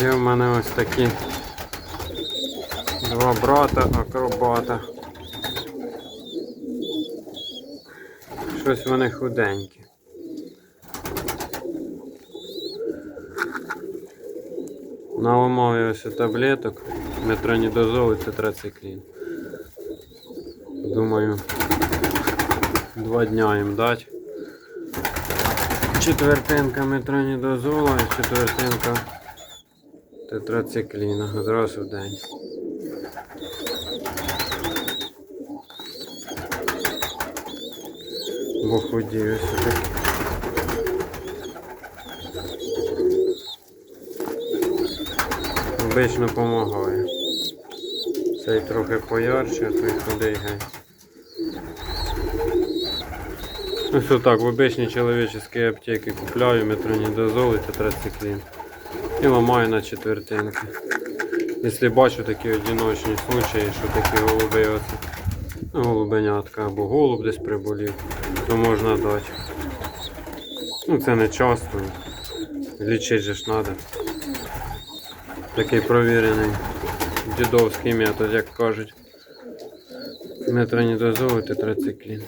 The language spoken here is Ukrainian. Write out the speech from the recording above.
Є в мене ось такі два брата акробата. Щось вони худенькі. Наламав я ось таблеток, метронідозол і тетрациклін. Думаю, два дня їм дати. Четвертинка метронідозола і четвертинка тетрацикліна. Одразу в день. Бо худію все таки. Обично допомагає. Цей трохи поярче, а той худий геть. Ось отак, в обичній чоловічській аптеці купляю метронідозол і тетрациклін. І ламаю на четвертинки. Якщо бачу такі одиночні случаї, що такі голуби оце, ну, голубенятка або голуб десь приболів, то можна дати. Ну це не часто. Лічити же ж треба. Такий провірений дідовський метод, як кажуть. Метронідозол і тетрациклін.